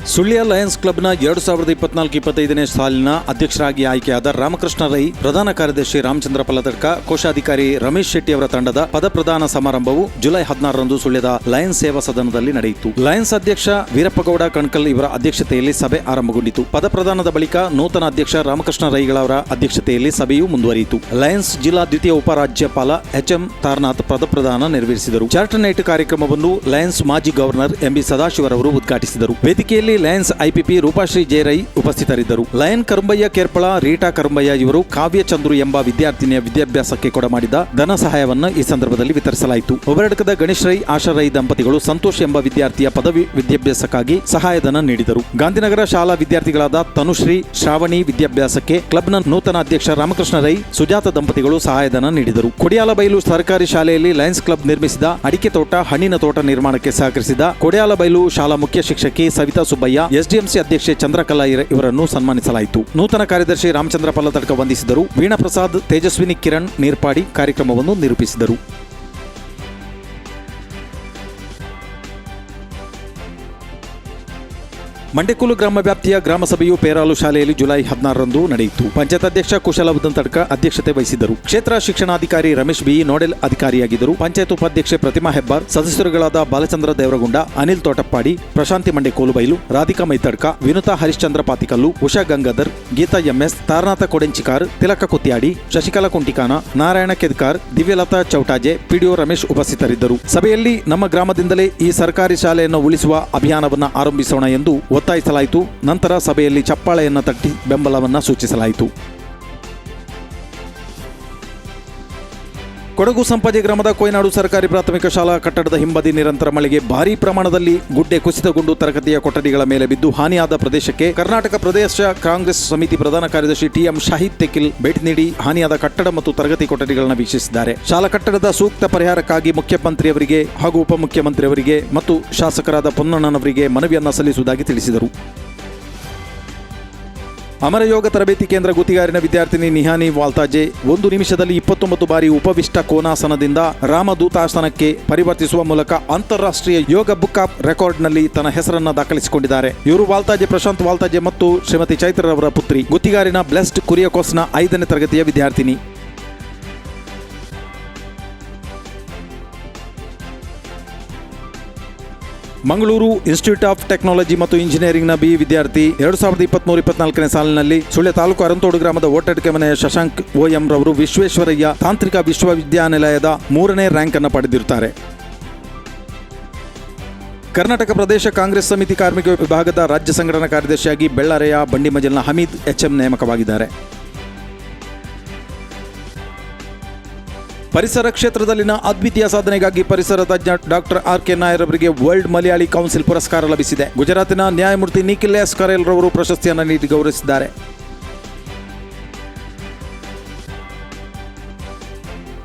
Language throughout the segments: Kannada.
ಸುಳ್ಯ ಲಯನ್ಸ್ ಕ್ಲಬ್ನ ಎರಡು ಸಾವಿರದ ಇಪ್ಪತ್ನಾಲ್ಕು ಇಪ್ಪತ್ತೈದನೇ ಸಾಲಿನ ಅಧ್ಯಕ್ಷರಾಗಿ ಆಯ್ಕೆಯಾದ ರಾಮಕೃಷ್ಣ ರೈ, ಪ್ರಧಾನ ಕಾರ್ಯದರ್ಶಿ ರಾಮಚಂದ್ರ ಪಲತಡ್ಕ, ಕೋಶಾಧಿಕಾರಿ ರಮೇಶ್ ಶೆಟ್ಟಿ ಅವರ ತಂಡದ ಪದಪ್ರದಾನ ಸಮಾರಂಭವು ಜುಲೈ ಹದಿನಾರರಂದು ಸುಳ್ಯದ ಲಯನ್ಸ್ ಸೇವಾ ಸದನದಲ್ಲಿ ನಡೆಯಿತು. ಲಯನ್ಸ್ ಅಧ್ಯಕ್ಷ ವೀರಪ್ಪಗೌಡ ಕಣ್ಕಲ್ ಇವರ ಅಧ್ಯಕ್ಷತೆಯಲ್ಲಿ ಸಭೆ ಆರಂಭಗೊಂಡಿತು. ಪದಪ್ರದಾನದ ಬಳಿಕ ನೂತನ ಅಧ್ಯಕ್ಷ ರಾಮಕೃಷ್ಣ ರೈಗಳವರ ಅಧ್ಯಕ್ಷತೆಯಲ್ಲಿ ಸಭೆಯು ಮುಂದುವರಿಯಿತು. ಲಯನ್ಸ್ ಜಿಲ್ಲಾ ದ್ವಿತೀಯ ಉಪರಾಜ್ಯಪಾಲ ಎಚ್ ಎಂ ತಾರನಾಥ್ ಪದಪ್ರದಾನ ನೆರವೇರಿಸಿದರು. ಚಾರ್ಟರ್ ನೈಟ್ ಕಾರ್ಯಕ್ರಮವನ್ನು ಲಯನ್ಸ್ ಮಾಜಿ ಗವರ್ನರ್ ಎಂಬಿ ಸದಾಶಿವರವರು ಉದ್ಘಾಟಿಸಿದರು. ವೇದಿಕೆಯಲ್ಲಿ ಲಯನ್ಸ್ ಐಪಿಪಿ ರೂಪಾಶ್ರೀ ಜೇರೈ ಉಪಸ್ಥಿತರಿದ್ದರು. ಲಯನ್ ಕರುಂಬಯ್ಯ ಕೇರ್ಪಳ, ರೀಟಾ ಕರುಂಬಯ್ಯ ಇವರು ಕಾವ್ಯ ಚಂದ್ರು ಎಂಬ ವಿದ್ಯಾರ್ಥಿನಿಯ ವಿದ್ಯಾಭ್ಯಾಸಕ್ಕೆ ಕೊಡಮಾಡಿದ ಧನ ಸಹಾಯವನ್ನು ಈ ಸಂದರ್ಭದಲ್ಲಿ ವಿತರಿಸಲಾಯಿತು. ಒಬರಡ್ಕದ ಗಣೇಶ್ ರೈ, ಆಶಾ ರೈ ದಂಪತಿಗಳು ಸಂತೋಷ್ ಎಂಬ ವಿದ್ಯಾರ್ಥಿಯ ಪದವಿ ವಿದ್ಯಾಭ್ಯಾಸಕ್ಕಾಗಿ ಸಹಾಯಧನ ನೀಡಿದರು. ಗಾಂಧಿನಗರ ಶಾಲಾ ವಿದ್ಯಾರ್ಥಿಗಳಾದ ತನುಶ್ರೀ, ಶ್ರಾವಣಿ ವಿದ್ಯಾಭ್ಯಾಸಕ್ಕೆ ಕ್ಲಬ್ನ ನೂತನ ಅಧ್ಯಕ್ಷ ರಾಮಕೃಷ್ಣ ರೈ ಸುಜಾತ ದಂಪತಿಗಳು ಸಹಾಯಧನ ನೀಡಿದರು. ಕೊಡಿಯಾಲಬೈಲು ಸರ್ಕಾರಿ ಶಾಲೆಯಲ್ಲಿ ಲಯನ್ಸ್ ಕ್ಲಬ್ ನಿರ್ಮಿಸಿದ ಅಡಿಕೆ ತೋಟ, ಹಣ್ಣಿನ ತೋಟ ನಿರ್ಮಾಣಕ್ಕೆ ಸಹಕರಿಸಿದ ಕೊಡಿಯಾಲಬೈಲು ಶಾಲಾ ಮುಖ್ಯ ಶಿಕ್ಷಕಿ ಸವಿತಾ ಸುಬ್ಬಯ್ಯ, ಎಸ್ಡಿಎಂಸಿ ಅಧ್ಯಕ್ಷೆ ಚಂದ್ರಕಲಾ ಇವರನ್ನು ಸನ್ಮಾನಿಸಲಾಯಿತು. ನೂತನ ಕಾರ್ಯದರ್ಶಿ ರಾಮಚಂದ್ರ ಪಲ್ಲತಡ್ಕ ವಂದಿಸಿದರು. ವೀಣಾ ಪ್ರಸಾದ್, ತೇಜಸ್ವಿನಿ ಕಿರಣ್, ನೀರ್ಪಾಡಿ ಕಾರ್ಯಕ್ರಮವನ್ನು ನಿರೂಪಿಸಿದರು. ಮಂಡೆಕೂಲು ಗ್ರಾಮ ವ್ಯಾಪ್ತಿಯ ಗ್ರಾಮ ಸಭೆಯು ಪೇರಾಲು ಶಾಲೆಯಲ್ಲಿ ಜುಲೈ ಹದಿನಾರರಂದು ನಡೆಯಿತು. ಪಂಚಾಯತ್ ಅಧ್ಯಕ್ಷ ಕುಶಲ ತಡ್ಕ ಅಧ್ಯಕ್ಷತೆ ವಹಿಸಿದ್ದರು. ಕ್ಷೇತ್ರ ಶಿಕ್ಷಣಾಧಿಕಾರಿ ರಮೇಶ್ ಬಿ ನೋಡೆಲ್ ಅಧಿಕಾರಿಯಾಗಿದ್ದರು. ಪಂಚಾಯತ್ ಉಪಾಧ್ಯಕ್ಷೆ Pratima Hebbar, ಸದಸ್ಯರುಗಳಾದ Balachandra Devaragunda, Anil Thotappadi, Prashanthi Mandekolu Kolubailu Radhika Maithadka, Vinutha Harishchandra Pathikallu, Usha Gangadhar, Geetha M S, Taranatha Kodenchikar, Thilaka Kuthyadi, Shashikala Kuntikana, Narayana Kedkar, Divyalatha Chautaje, PDO Ramesh ಉಪಸ್ಥಿತರಿದ್ದರು. ಸಭೆಯಲ್ಲಿ ನಮ್ಮ ಗ್ರಾಮದಿಂದಲೇ ಈ ಸರ್ಕಾರಿ ಶಾಲೆಯನ್ನು ಉಳಿಸುವ ಅಭಿಯಾನವನ್ನು ಆರಂಭಿಸೋಣ ಎಂದು ಒತ್ತಾಯಿಸಲಾಯಿತು. ನಂತರ ಸಭೆಯಲ್ಲಿ ಚಪ್ಪಾಳೆಯನ್ನು ತಟ್ಟಿ ಬೆಂಬಲವನ್ನು ಸೂಚಿಸಲಾಯಿತು. ಕೊಡಗು ಸಂಪದಿ ಗ್ರಾಮದ ಕೊಯ್ನಾಡು ಸರ್ಕಾರಿ ಪ್ರಾಥಮಿಕ ಶಾಲಾ ಕಟ್ಟಡದ ಹಿಂಬದಿ ನಿರಂತರ ಮಳೆಗೆ ಭಾರೀ ಪ್ರಮಾಣದಲ್ಲಿ ಗುಡ್ಡೆ ಕುಸಿತಗೊಂಡು ತರಗತಿಯ ಕೊಠಡಿಗಳ ಮೇಲೆ ಬಿದ್ದು ಹಾನಿಯಾದ ಪ್ರದೇಶಕ್ಕೆ ಕರ್ನಾಟಕ ಪ್ರದೇಶ ಕಾಂಗ್ರೆಸ್ ಸಮಿತಿ ಪ್ರಧಾನ ಕಾರ್ಯದರ್ಶಿ ಟಿಎಂ ಶಾಹಿದ್ ತೆಕಿಲ್ ಭೇಟಿ ನೀಡಿ ಹಾನಿಯಾದ ಕಟ್ಟಡ ಮತ್ತು ತರಗತಿ ಕೊಠಡಿಗಳನ್ನು ವೀಕ್ಷಿಸಿದ್ದಾರೆ. ಶಾಲಾ ಕಟ್ಟಡದ ಸೂಕ್ತ ಪರಿಹಾರಕ್ಕಾಗಿ ಮುಖ್ಯಮಂತ್ರಿಯವರಿಗೆ ಹಾಗೂ ಉಪಮುಖ್ಯಮಂತ್ರಿಯವರಿಗೆ ಮತ್ತು ಶಾಸಕರಾದ ಪೊನ್ನಣ್ಣನವರಿಗೆ ಮನವಿಯನ್ನ ಸಲ್ಲಿಸುವುದಾಗಿ ತಿಳಿಸಿದರು. ಅಮರಯೋಗ ತರಬೇತಿ ಕೇಂದ್ರ ಗುತ್ತಿಗಾರಿನ ವಿದ್ಯಾರ್ಥಿನಿ ನಿಹಾನಿ ವಾಲ್ತಾಜೆ ಒಂದು ನಿಮಿಷದಲ್ಲಿ ಇಪ್ಪತ್ತೊಂಬತ್ತು ಬಾರಿ ಉಪವಿಷ್ಟ ಕೋನಾಸನದಿಂದ ರಾಮದೂತಾಸನಕ್ಕೆ ಪರಿವರ್ತಿಸುವ ಮೂಲಕ ಅಂತಾರಾಷ್ಟ್ರೀಯ ಯೋಗ ಬುಕ್ ಆಫ್ ರೆಕಾರ್ಡ್ನಲ್ಲಿ ತನ್ನ ಹೆಸರನ್ನು ದಾಖಲಿಸಿಕೊಂಡಿದ್ದಾರೆ. ಇವರು ವಾಲ್ತಾಜೆ ಪ್ರಶಾಂತ್ ವಾಲ್ತಾಜೆ ಮತ್ತು ಶ್ರೀಮತಿ ಚೈತ್ರರವರ ಪುತ್ರಿ, ಗುತ್ತಿಗಾರಿನ ಬ್ಲೆಸ್ಡ್ ಕುರಿಯಕೋಸ್ನ ಐದನೇ ತರಗತಿಯ ವಿದ್ಯಾರ್ಥಿನಿ. ಮಂಗಳೂರು ಇನ್ಸ್ಟಿಟ್ಯೂಟ್ ಆಫ್ ಟೆಕ್ನಾಲಜಿ ಮತ್ತು ಇಂಜಿನಿಯರಿಂಗ್ನ ಬಿ ವಿದ್ಯಾರ್ಥಿ ಎರಡು ಸಾವಿರದ ಇಪ್ಪತ್ಮೂರು ಇಪ್ಪತ್ನಾಲ್ಕನೇ ಸಾಲಿನಲ್ಲಿ ಸುಳ್ಯ ತಾಲೂಕು ಅರಂತೋಡು ಗ್ರಾಮದ ಓಟಡ್ಕೆ ಮನೆಯ ಶಶಾಂಕ್ ಓಎಂ ರವರು ವಿಶ್ವೇಶ್ವರಯ್ಯ ತಾಂತ್ರಿಕ ವಿಶ್ವವಿದ್ಯಾನಿಲಯದ ಮೂರನೇ ರ್ಯಾಂಕ್ ಅನ್ನು ಪಡೆದಿರುತ್ತಾರೆ. ಕರ್ನಾಟಕ ಪ್ರದೇಶ ಕಾಂಗ್ರೆಸ್ ಸಮಿತಿ ಕಾರ್ಮಿಕ ವಿಭಾಗದ ರಾಜ್ಯ ಸಂಘಟನಾ ಕಾರ್ಯದರ್ಶಿಯಾಗಿ ಬೆಳ್ಳಾರೆಯ ಬಂಡಿಮಜಲ್ನ ಹಮೀದ್ ಎಚ್ಎಂ ನೇಮಕವಾಗಿದ್ದಾರೆ. ಪರಿಸರ ಕ್ಷೇತ್ರದಲ್ಲಿನ ಅದ್ವಿತೀಯ ಸಾಧನೆಗಾಗಿ ಪರಿಸರ ತಜ್ಞ ಡಾಕ್ಟರ್ ಆರ್ ಕೆ ನಾಯರ್ ಅವರಿಗೆ ವರ್ಲ್ಡ್ ಮಲಯಾಳಿ ಕೌನ್ಸಿಲ್ ಪುರಸ್ಕಾರ ಲಭಿಸಿದೆ. ಗುಜರಾತಿನ ನ್ಯಾಯಮೂರ್ತಿ ನಿಖಿಲ್ ಎಸ್ ಕರೇಲ್ ರವರು ಪ್ರಶಸ್ತಿಯನ್ನು ನೀಡಿ ಗೌರವಿಸಿದ್ದಾರೆ.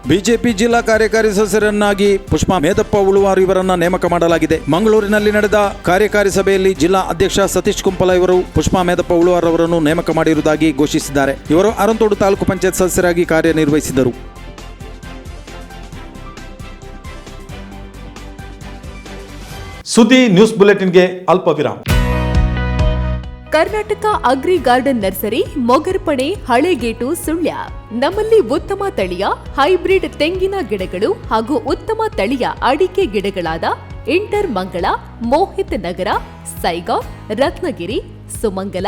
ಬಿಜೆಪಿ ಜಿಲ್ಲಾ ಕಾರ್ಯಕಾರಿ ಸದಸ್ಯರನ್ನಾಗಿ ಪುಷ್ಪಾ ಮೇದಪ್ಪ ಉಳುವಾರ್ ಇವರನ್ನ ನೇಮಕ ಮಾಡಲಾಗಿದೆ. ಮಂಗಳೂರಿನಲ್ಲಿ ನಡೆದ ಕಾರ್ಯಕಾರಿ ಸಭೆಯಲ್ಲಿ ಜಿಲ್ಲಾ ಅಧ್ಯಕ್ಷ ಸತೀಶ್ ಕುಂಪಲ ಇವರು ಪುಷ್ಪಾ ಮೇದಪ್ಪ ಉಳುವಾರ್ ಅವರನ್ನು ನೇಮಕ ಮಾಡಿರುವುದಾಗಿ ಘೋಷಿಸಿದ್ದಾರೆ. ಇವರು ಅರಂತೋಡು ತಾಲೂಕು ಪಂಚಾಯತ್ ಸದಸ್ಯರಾಗಿ ಕಾರ್ಯನಿರ್ವಹಿಸಿದರು. ಸುದ್ದಿ ನ್ಯೂಸ್ ಬುಲೆಟಿನ್ಗೆ ಅಲ್ಪ ವಿರಾಮ Karnataka agri garden nursery Mogarpane Halegate, Sullia. ನಮ್ಮಲ್ಲಿ ಉತ್ತಮ ತಳಿಯ, ಹೈಬ್ರಿಡ್ ತೆಂಗಿನ ಗಿಡಗಳು ಹಾಗೂ ಉತ್ತಮ ತಳಿಯ ಅಡಿಕೆ ಗಿಡಗಳಾದ ಇಂಟರ್ ಮಂಗಳ, ಮೋಹಿತ್ ನಗರ ಸೈಗಾವ್ ರತ್ನಗಿರಿ, ಸುಮಂಗಲ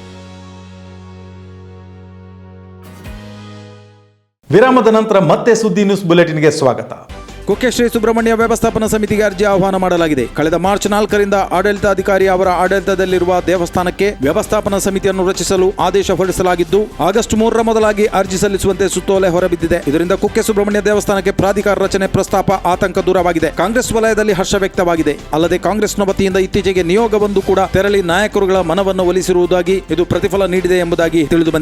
ವಿರಾಮದ ನಂತರ ಮತ್ತೆ ಸುದ್ದಿ ನ್ಯೂಸ್ ಬುಲೆಟಿನ್ಗೆ ಸ್ವಾಗತ. ಕುಕ್ಕೆ ಶ್ರೀ ಸುಬ್ರಹ್ಮಣ್ಯ ವ್ಯವಸ್ಥಾಪನಾ ಸಮಿತಿಗೆ ಅರ್ಜಿ ಆಹ್ವಾನ ಮಾಡಲಾಗಿದೆ. ಕಳೆದ ಮಾರ್ಚ್ ನಾಲ್ಕರಿಂದ ಆಡಳಿತಾಧಿಕಾರಿ ಅವರ ಆಡಳಿತದಲ್ಲಿರುವ ದೇವಸ್ಥಾನಕ್ಕೆ ವ್ಯವಸ್ಥಾಪನಾ ಸಮಿತಿಯನ್ನು ರಚಿಸಲು ಆದೇಶ ಹೊರಡಿಸಲಾಗಿದ್ದು, ಆಗಸ್ಟ್ ಮೂರರ ಮೊದಲಾಗಿ ಅರ್ಜಿ ಸಲ್ಲಿಸುವಂತೆ ಸುತ್ತೋಲೆ ಹೊರಬಿದ್ದಿದೆ. ಇದರಿಂದ ಕುಕ್ಕೆ ಸುಬ್ರಹ್ಮಣ್ಯ ದೇವಸ್ಥಾನಕ್ಕೆ ಪ್ರಾಧಿಕಾರ ರಚನೆ ಪ್ರಸ್ತಾಪ ಆತಂಕ ದೂರವಾಗಿದೆ. ಕಾಂಗ್ರೆಸ್ ವಲಯದಲ್ಲಿ ಹರ್ಷ ವ್ಯಕ್ತವಾಗಿದೆ. ಅಲ್ಲದೆ ಕಾಂಗ್ರೆಸ್ನ ವತಿಯಿಂದ ಇತ್ತೀಚೆಗೆ ನಿಯೋಗವೊಂದು ಕೂಡ ತೆರಳಿ ನಾಯಕರುಗಳ ಮನವನ್ನು ಒಲಿಸಿರುವುದಾಗಿ ಇದು ಪ್ರತಿಫಲ ನೀಡಿದೆ ಎಂಬುದಾಗಿ ತಿಳಿದು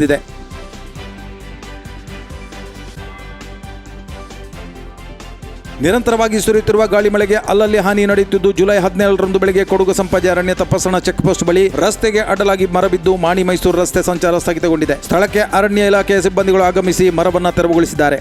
ನಿರಂತರವಾಗಿ ಸುರಿಯುತ್ತಿರುವ ಗಾಳಿ ಮಳೆಗೆ ಅಲ್ಲಲ್ಲಿ ಹಾನಿ ನಡೆಯುತ್ತಿದ್ದು ಜುಲೈ ಹದಿನೇಳರಂದು ಬೆಳಗ್ಗೆ ಕೊಡಗು ಸಂಪಾಜಿ ಅರಣ್ಯ ತಪಾಸಣಾ ಚೆಕ್ ಪೋಸ್ಟ್ ಬಳಿ ರಸ್ತೆಗೆ ಅಡ್ಡಲಾಗಿ ಮರ ಬಿದ್ದು ಮಾಣಿ ಮೈಸೂರು ರಸ್ತೆ ಸಂಚಾರ ಸ್ಥಗಿತಗೊಂಡಿದೆ. ಸ್ಥಳಕ್ಕೆ ಅರಣ್ಯ ಇಲಾಖೆಯ ಸಿಬ್ಬಂದಿಗಳು ಆಗಮಿಸಿ ಮರವನ್ನು ತೆರವುಗೊಳಿಸಿದ್ದಾರೆ.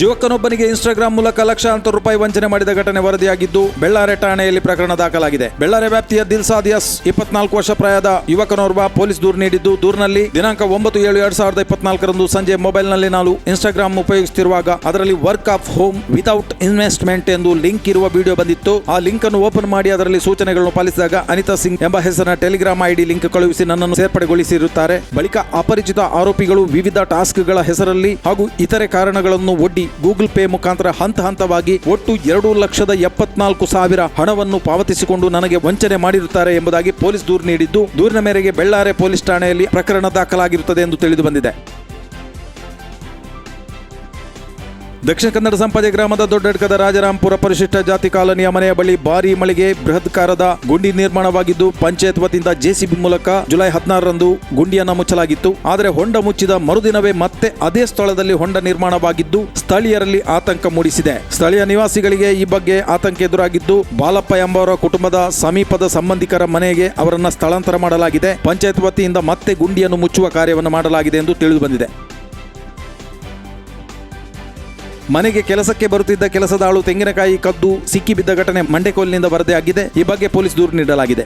ಯುವಕನೊಬ್ಬನಿಗೆ ಇನ್ಸ್ಟಾಗ್ರಾಂ ಮೂಲಕ ಲಕ್ಷಾಂತರ ರೂಪಾಯಿ ವಂಚನೆ ಮಾಡಿದ ಘಟನೆ ವರದಿಯಾಗಿದ್ದು, ಬೆಳ್ಳಾರೆ ಠಾಣೆಯಲ್ಲಿ ಪ್ರಕರಣ ದಾಖಲಾಗಿದೆ. ಬೆಳ್ಳಾರೆ ವ್ಯಾಪ್ತಿಯ ದಿಲ್ಸಾದ್ ಎಸ್ ಇಪ್ಪತ್ನಾಲ್ಕು ವರ್ಷ ಪ್ರಾಯದ ಯುವಕನೋರ್ವ ಪೊಲೀಸ್ ದೂರು ನೀಡಿದ್ದು, ದೂರಿನಲ್ಲಿ ದಿನಾಂಕ ಒಂಬತ್ತು ಏಳು ಎರಡ್ ಸಾವಿರದ ಇಪ್ಪತ್ನಾಲ್ಕರಂದು ಸಂಜೆ ಮೊಬೈಲ್ನಲ್ಲಿ ನಾನು ಇನ್ಸ್ಟಾಗ್ರಾಂ ಉಪಯೋಗಿಸುತ್ತಿರುವಾಗ ಅದರಲ್ಲಿ work of home without investment ಎಂದು ಲಿಂಕ್ ಇರುವ ವಿಡಿಯೋ ಬಂದಿತ್ತು. ಆ ಲಿಂಕ್ ಅನ್ನು ಓಪನ್ ಮಾಡಿ ಅದರಲ್ಲಿ ಸೂಚನೆಗಳನ್ನು ಪಾಲಿಸಿದಾಗ ಅನಿತಾ ಸಿಂಗ್ ಎಂಬ ಹೆಸರಿನ ಟೆಲಿಗ್ರಾಮ್ ಐಡಿ ಲಿಂಕ್ ಕಳುಹಿಸಿ ನನ್ನನ್ನು ಸೇರ್ಪಡೆಗೊಳಿಸಿರುತ್ತಾರೆ. ಬಳಿಕ ಅಪರಿಚಿತ ಆರೋಪಿಗಳು ವಿವಿಧ ಟಾಸ್ಕ್ಗಳ ಹೆಸರಲ್ಲಿ ಹಾಗೂ ಇತರೆ ಕಾರಣಗಳನ್ನು ಒಡ್ಡಿ ಗೂಗಲ್ ಪೇ ಮುಖಾಂತರ ಹಂತ ಹಂತವಾಗಿ ಒಟ್ಟು ಎರಡು ಲಕ್ಷದ ಎಪ್ಪತ್ನಾಲ್ಕು ಸಾವಿರ ಹಣವನ್ನು ಪಾವತಿಸಿಕೊಂಡು ನನಗೆ ವಂಚನೆ ಮಾಡಿರುತ್ತಾರೆ ಎಂಬುದಾಗಿ ಪೊಲೀಸ್ ದೂರು ನೀಡಿದ್ದು, ದೂರಿನ ಮೇರೆಗೆ ಬೆಳ್ಳಾರೆ ಪೊಲೀಸ್ ಠಾಣೆಯಲ್ಲಿ ಪ್ರಕರಣ ದಾಖಲಾಗಿರುತ್ತದೆ ಎಂದು ತಿಳಿದು ಬಂದಿದೆ. ದಕ್ಷಿಣ ಕನ್ನಡ ಸಂಪದೆ ಗ್ರಾಮದ ದೊಡ್ಡಡ್ಕದ ರಾಜರಾಂಪುರ ಪರಿಶಿಷ್ಟ ಜಾತಿ ಕಾಲೋನಿಯ ಮನೆಯ ಬಳಿ ಭಾರೀ ಮಳೆಗೆ, ಬೃಹತ್ಕಾರದ ಗುಂಡಿ ನಿರ್ಮಾಣವಾಗಿದ್ದು, ಪಂಚಾಯತ್ ವತಿಯಿಂದ ಜೆಸಿಬಿ ಮೂಲಕ ಜುಲೈ ಹದಿನಾರರಂದು ಗುಂಡಿಯನ್ನು ಮುಚ್ಚಲಾಗಿತ್ತು. ಆದರೆ ಹೊಂಡ ಮುಚ್ಚಿದ ಮರುದಿನವೇ ಮತ್ತೆ ಅದೇ ಸ್ಥಳದಲ್ಲಿ ಹೊಂಡ ನಿರ್ಮಾಣವಾಗಿದ್ದು, ಸ್ಥಳೀಯರಲ್ಲಿ ಆತಂಕ ಮೂಡಿಸಿದೆ. ಸ್ಥಳೀಯ ನಿವಾಸಿಗಳಿಗೆ ಈ ಬಗ್ಗೆ ಆತಂಕ ಎದುರಾಗಿದ್ದು, ಬಾಲಪ್ಪ ಎಂಬವರ ಕುಟುಂಬದ ಸಮೀಪದ ಸಂಬಂಧಿಕರ ಮನೆಗೆ ಅವರನ್ನು ಸ್ಥಳಾಂತರ ಮಾಡಲಾಗಿದೆ. ಪಂಚಾಯತ್ ವತಿಯಿಂದ ಮತ್ತೆ ಗುಂಡಿಯನ್ನು ಮುಚ್ಚುವ ಕಾರ್ಯವನ್ನು ಮಾಡಲಾಗಿದೆ ಎಂದು ತಿಳಿದು ಬಂದಿದೆ. ಮನೆಗೆ ಕೆಲಸಕ್ಕೆ ಬರುತ್ತಿದ್ದ ಕೆಲಸದಾಳು ತೆಂಗಿನಕಾಯಿ, ಕದ್ದು ಸಿಕ್ಕಿಬಿದ್ದ ಘಟನೆ ಮಂಡೆಕೋಲಿನಿಂದ ವರದಿಯಾಗಿದೆ ಈ ಬಗ್ಗೆ ಪೊಲೀಸ್ ದೂರು ನೀಡಲಾಗಿದೆ.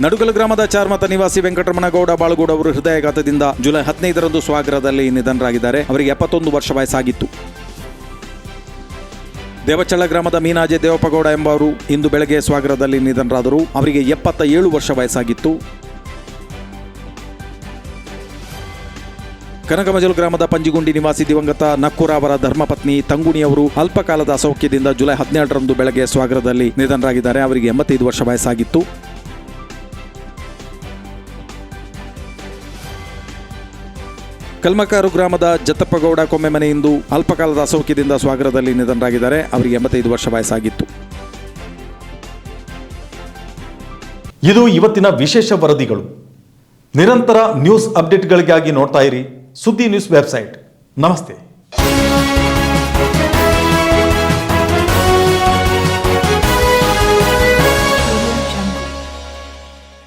ನಡುಗಲ ಗ್ರಾಮದ ಚಾರ್ಮತ ನಿವಾಸಿ ವೆಂಕಟರಮಣಗೌಡ ಬಾಳುಗೌಡ ಅವರು ಹೃದಯಾಘಾತದಿಂದ ಜುಲೈ ಹದಿನೈದರಂದು ಸ್ವಾಗರದಲ್ಲಿ ನಿಧನರಾಗಿದ್ದಾರೆ. ಅವರಿಗೆ ಎಪ್ಪತ್ತೊಂದು ವರ್ಷ ವಯಸ್ಸಾಗಿತ್ತು. ದೇವಚಳ್ಳ ಗ್ರಾಮದ ಮೀನಾಜೆ ದೇವಪ್ಪಗೌಡ ಎಂಬವರು ಇಂದು ಬೆಳಗ್ಗೆ ಸ್ವಾಗರದಲ್ಲಿ ನಿಧನರಾದರು. ಅವರಿಗೆ ಎಪ್ಪತ್ತ ಏಳು ವರ್ಷ ವಯಸ್ಸಾಗಿತ್ತು. ಕನಕಮಜಲು ಗ್ರಾಮದ ಪಂಜಿಗುಂಡಿ ನಿವಾಸಿ ದಿವಂಗತ ನಕ್ಕೂರ ಅವರ ಧರ್ಮಪತ್ನಿ ತಂಗುಣಿ ಅವರು ಅಲ್ಪಕಾಲದ ಅಸೌಖ್ಯದಿಂದ ಜುಲೈ ಹದಿನೆರಡರಂದು ಬೆಳಗ್ಗೆ ಸ್ವಾಗರದಲ್ಲಿ ನಿಧನರಾಗಿದ್ದಾರೆ. ಅವರಿಗೆ ಎಂಬತ್ತೈದು ವರ್ಷ ವಯಸ್ಸಾಗಿತ್ತು. ಕಲ್ಮಕಾರು ಗ್ರಾಮದ ಜತ್ತಪ್ಪಗೌಡ ಕೊಮ್ಮೆ ಇಂದು ಅಲ್ಪಕಾಲದ ಅಸೌಖ್ಯದಿಂದ ಸ್ವಾಗರದಲ್ಲಿ ನಿಧನರಾಗಿದ್ದಾರೆ. ಅವರಿಗೆ ಎಂಬತ್ತೈದು ವರ್ಷ ವಯಸ್ಸಾಗಿತ್ತು. ಇದು ಇವತ್ತಿನ ವಿಶೇಷ ವರದಿಗಳು. ನಿರಂತರ ನ್ಯೂಸ್ ಅಪ್ಡೇಟ್ಗಳಿಗಾಗಿ ನೋಡ್ತಾ ಇರಿ. ಸುದ್ದಿ ನ್ಯೂಸ್ ವೆಬ್ಸೈಟ್ ನಮಸ್ತೆ